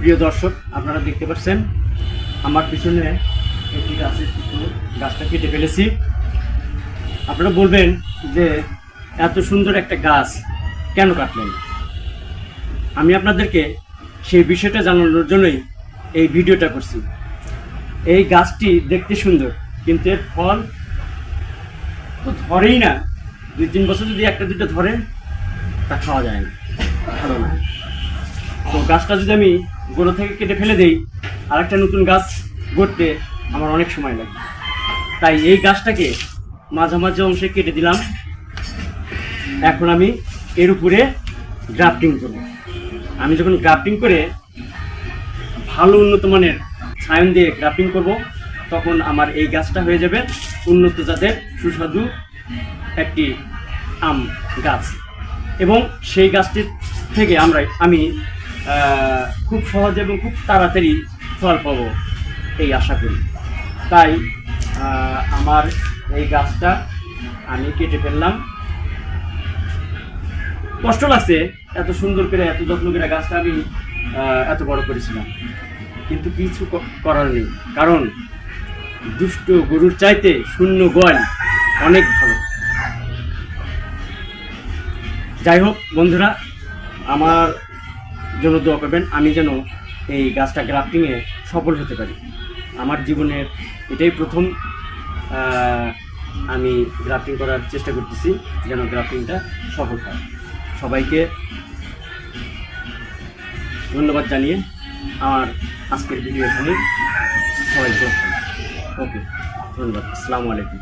প্রিয় দর্শক, আপনারা দেখতে পাচ্ছেন, আমার পিছনে একটি গাছের গাছটা কেটে ফেলেছি। আপনারা বলবেন যে এত সুন্দর একটা গাছ কেন কাটলেন? আমি আপনাদেরকে সেই বিষয়টা জানানোর জন্যই এই ভিডিওটা করছি। এই গাছটি দেখতে সুন্দর, কিন্তু এর ফল তো ধরেই না। দুই তিন বছর যদি একটা দুটো ধরে তা খাওয়া যায় না। ভালো না। তো গাছটা যদি আমি গোড়া থেকে কেটে ফেলে দেই, আরেকটা নতুন গাছ গড়তে আমার অনেক সময় লাগে। তাই এই গাছটাকে মাঝামাঝি অংশে কেটে দিলাম। এখন আমি এর উপরে গ্রাফটিং করব। আমি যখন গ্রাফটিং করে ভালো উন্নত মানের ছায়ন দিয়ে গ্রাফটিং করব, তখন আমার এই গাছটা হয়ে যাবে উন্নত জাতের সুস্বাদু একটি আম গাছ। এবং সেই গাছটির থেকে আমরা আমি খুব সহজ এবং খুব তাড়াতাড়ি ফল পাবো, এই আশা করি। তাই আমার এই গাছটা আমি কেটে ফেললাম। কষ্ট লাগছে এত সুন্দর করে, এত যত্ন করে গাছটা আমি এত বড় করেছিলাম। কিন্তু কিছু করার নেই। কারণ, দুষ্ট গরুর চাইতে শূন্য গল অনেক ভালো। যাই হোক, বন্ধুরা, আমার জন্য দোয়া করবেন, আমি যেন এই গাছটা গ্রাফটিংয়ে সফল হতে পারি। আমার জীবনের এটাই প্রথম আমি গ্রাফটিং করার চেষ্টা করতেছি, যেন গ্রাফটিংটা সফল হয়। সবাইকে ধন্যবাদ জানিয়ে আমার আজকের ভিডিও এখানে সবাই ওকে, ধন্যবাদ। আসসালামু আলাইকুম।